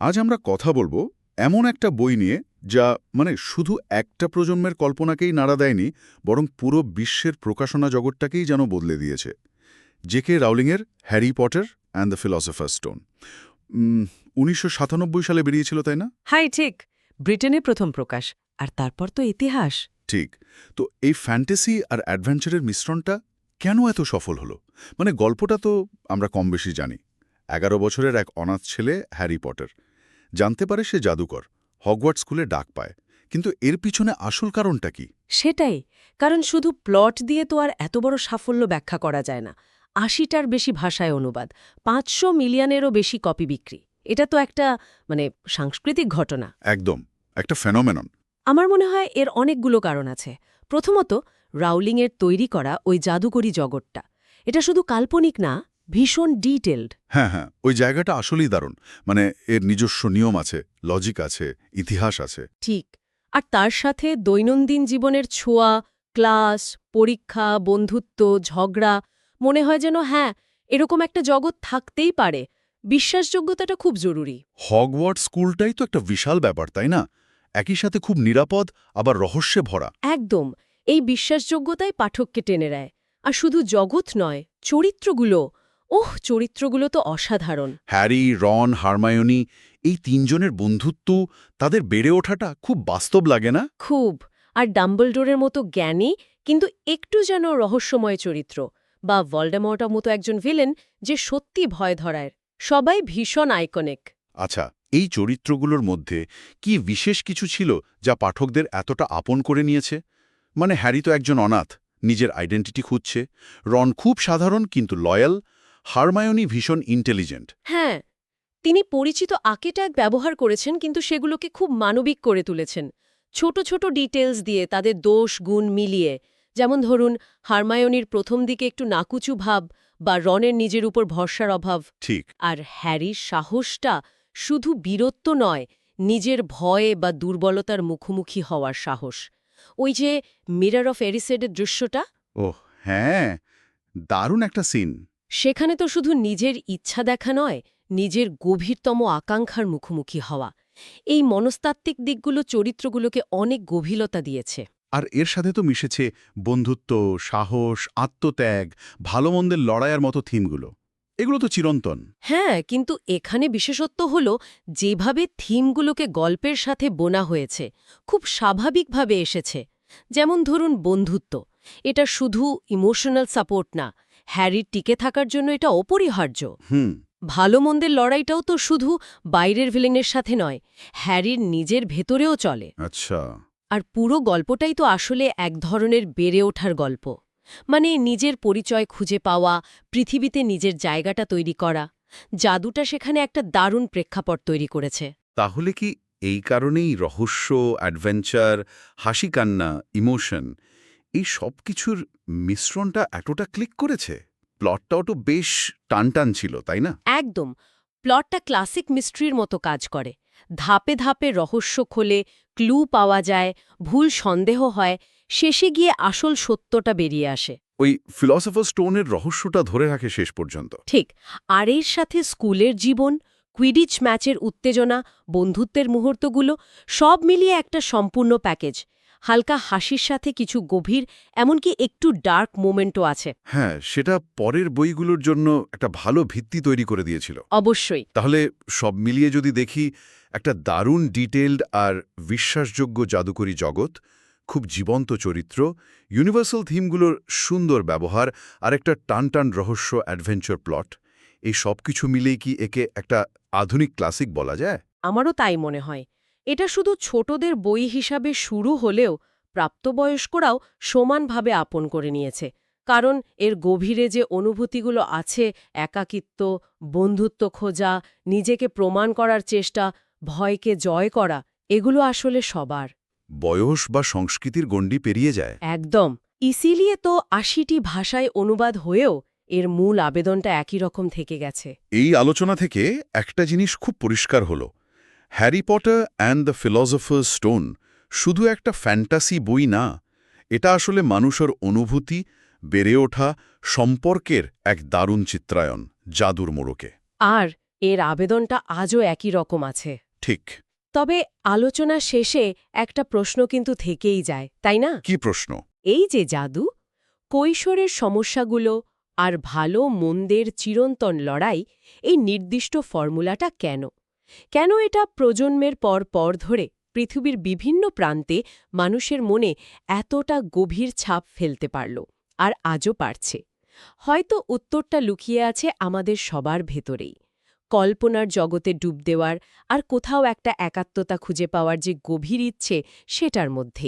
আজ আমরা কথা বলব এমন একটা বই নিয়ে যা মানে শুধু একটা প্রজন্মের কল্পনাকেই নাড়া দেয়নি বরং পুরো বিশ্বের প্রকাশনা জগৎটাকেই যেন বদলে দিয়েছে। J K রাউলিংয়ের Harry Potter and the philosopher stone. উনিশশো সাতানব্বই সালে বেরিয়েছিল তাই না? হাই ঠিক। ব্রিটেনে প্রথম প্রকাশ আর তারপর তো ইতিহাস। ঠিক। তো এই ফ্যান্টাসি আর অ্যাডভেঞ্চারের মিশ্রণটা কেন এত সফল হলো? মানে গল্পটা তো আমরা কম বেশি জানি। এগারো বছরের এক অনাথ ছেলে হ্যারি পটার। জানতে পারে সে জাদুকর হগওয়ার্ড স্কুলে ডাক পায়। কিন্তু এর পিছনে আসল কারণটা কি? সেটাই কারণ শুধু প্লট দিয়ে তো আর এত বড় সাফল্য ব্যাখ্যা করা যায় না। আশিটার বেশি ভাষায় অনুবাদ পাঁচশো মিলিয়নেরও বেশি কপি বিক্রি। এটা তো একটা মানে সাংস্কৃতিক ঘটনা। একদম একটা ফেনোমেনন। আমার মনে হয় এর অনেকগুলো কারণ আছে। প্রথমত রাউলিংয়ের তৈরি করা ওই জাদুকরি জগৎটা। এটা শুধু কাল্পনিক না ভীষণ ডিটেলড হ্যাঁ হ্যাঁ ওই জায়গাটা আসলেই দারুণ। মানে এর নিজস্ব নিয়ম আছে লজিক আছে ইতিহাস আছে। ঠিক। আর তার সাথে দৈনন্দিন জীবনের ছোঁয়া ক্লাস পরীক্ষা বন্ধুত্ব ঝগড়া মনে হয় যেন হ্যাঁ এরকম একটা জগৎ থাকতেই পারে। বিশ্বাসযোগ্যতাটা খুব জরুরি। হগওয়ার্ড স্কুলটাই তো একটা বিশাল ব্যাপার তাই না? একই সাথে খুব নিরাপদ আবার রহস্যে ভরা। একদম। এই বিশ্বাসযোগ্যতাই পাঠককে টেনে নেয়। আর শুধু জগৎ নয় চরিত্রগুলো। ওহ চরিত্রগুলো তো অসাধারণ। হ্যারি রন হারমায়নি এই তিনজনের বন্ধুত্ব তাদের বেড়ে ওঠাটা খুব বাস্তব লাগে না? খুব। আর ডাম্বলডোরের মতো জ্ঞানী কিন্তু একটু যেন রহস্যময় চরিত্র বা ভলডেমর্টার মতো একজন ভিলেন যে সত্যি ভয় ধরায়। সবাই ভীষণ আইকনিক। আচ্ছা এই চরিত্রগুলোর মধ্যে কি বিশেষ কিছু ছিল যা পাঠকদের এতটা আপন করে নিয়েছে? মানে হ্যারি তো একজন অনাথ নিজের আইডেন্টিটি খুঁজছে রন খুব সাধারণ কিন্তু লয়াল হারমায়নি ভীষণ ইন্টেলিজেন্ট। হ্যাঁ তিনি পরিচিত আকেট্যাগ ব্যবহার করেছেন কিন্তু সেগুলোকে খুব মানবিক করে তুলেছেন। ছোট ছোট ডিটেলস দিয়ে তাদের দোষ গুণ মিলিয়ে যেমন ধরুন হারমায়নির প্রথম দিকে একটু নাকুচু ভাব বা রনের নিজের উপর ভরসার অভাব। ঠিক। আর হ্যারির সাহসটা শুধু বীরত্ব নয় নিজের ভয়ে বা দুর্বলতার মুখোমুখি হওয়ার সাহস। ওই যে মিরার অফ এরিসেডের দৃশ্যটা? ওহ হ্যাঁ দারুণ একটা সিন। সেখানে তো শুধু নিজের ইচ্ছা দেখা নয় নিজের গভীরতম আকাঙ্ক্ষার মুখোমুখি হওয়া। এই মনস্তাত্ত্বিক দিকগুলো চরিত্রগুলোকে অনেক গভীরতা দিয়েছে। আর এর সাথে তো মিশেছে বন্ধুত্ব সাহস আত্মত্যাগ ভালো মন্দের লড়াইয়ের মতো থিমগুলো। এগুলো তো চিরন্তন। হ্যাঁ কিন্তু এখানে বিশেষত্ব হল যেভাবে থিমগুলোকে গল্পের সাথে বোনা হয়েছে খুব স্বাভাবিকভাবে এসেছে। যেমন ধরুন বন্ধুত্ব। এটা শুধু ইমোশনাল সাপোর্ট না হ্যারির টিকে থাকার জন্য এটা অপরিহার্য। হুম। ভালো মন্দের লড়াইটাও তো শুধু বাইরের ভিলেনের সাথে নয় হ্যারির নিজের ভেতরেও চলে। আচ্ছা। আর পুরো গল্পটাই তো আসলে এক ধরনের বেড়ে ওঠার গল্প। মানে নিজের পরিচয় খুঁজে পাওয়া পৃথিবীতে নিজের জায়গাটা তৈরি করা। জাদুটা সেখানে একটা দারুণ প্রেক্ষাপট তৈরি করেছে। তাহলে কি এই কারণেই রহস্য অ্যাডভেঞ্চার হাসি কান্না ইমোশন এই সব কিছুর মিশ্রণটা এতটা ক্লিক করেছে? প্লটটাও তো বেশ টানটান ছিল তাই না? একদম। প্লটটা ক্লাসিক মিস্ট্রির মতো কাজ করে। ধাপে ধাপে রহস্য খোলে ক্লু পাওয়া যায় ভুল সন্দেহ হয় শেষে গিয়ে আসল সত্যটা বেরিয়ে আসে। ওই ফিলসফার স্টোনের রহস্যটা ধরে রাখে শেষ পর্যন্ত। ঠিক। আর এর সাথে স্কুলের জীবন কুইডিচ ম্যাচের উত্তেজনা বন্ধুত্বের মুহূর্তগুলো সব মিলিয়ে একটা সম্পূর্ণ প্যাকেজ হালকা হাসির সাথে কিছু গভীর এমনকি একটু ডার্ক মোমেন্টও আছে। হ্যাঁ সেটা পরের বইগুলোর জন্য একটা ভালো ভিত্তি তৈরি করে দিয়েছিল। অবশ্যই। তাহলে সব মিলিয়ে যদি দেখি একটা দারুণ ডিটেলড আর বিশ্বাসযোগ্য জাদুকরী জগৎ খুব জীবন্ত চরিত্র ইউনিভার্সাল থিমগুলোর সুন্দর ব্যবহার আর একটা টানটান রহস্য অ্যাডভেঞ্চার প্লট এই সব কিছু মিলেই কি একে একটা আধুনিক ক্লাসিক বলা যায়? আমারও তাই মনে হয়। এটা শুধু ছোটদের বই হিসাবে শুরু হলেও প্রাপ্তবয়স্করাও সমানভাবে আপন করে নিয়েছে কারণ এর গভীরে যে অনুভূতিগুলো আছে একাকিত্ব বন্ধুত্ব খোঁজা নিজেকে প্রমাণ করার চেষ্টা ভয়কে জয় করা এগুলো আসলে সবার। বয়স বা সংস্কৃতির গণ্ডি পেরিয়ে যায়। একদম। ইসিলিয়ে তো আশিটি ভাষায় অনুবাদ হয়েও এর মূল আবেদনটা একই রকম থেকে গেছে। এই আলোচনা থেকে একটা জিনিস খুব পরিষ্কার হল। Harry Potter and the philosopher stone শুধু একটা ফ্যান্টাসি বই না এটা আসলে মানুষের অনুভূতি বেড়ে ওঠা সম্পর্কের এক দারুণ চিত্রায়ন জাদুর মোড়কে। আর এর আবেদনটা আজও একই রকম আছে। ঠিক। তবে আলোচনা শেষে একটা প্রশ্ন কিন্তু থেকেই যায় তাই না? কি প্রশ্ন? এই যে জাদু কৈশোরের সমস্যাগুলো আর ভালো মন্দের চিরন্তন লড়াই এই নির্দিষ্ট ফর্মুলাটা কেন? কেন এটা প্রজন্মের পর পর ধরে পৃথিবীর বিভিন্ন প্রান্তে মানুষের মনে এতটা গভীর ছাপ ফেলতে পারল, আর আজও পারছে? হয়তো উত্তরটা লুকিয়ে আছে আমাদের সবার ভেতরেই। কল্পনার জগতে ডুব দেওয়ার আর কোথাও একটা একাত্মতা খুঁজে পাওয়ার যে গভীর ইচ্ছে সেটার মধ্যেই।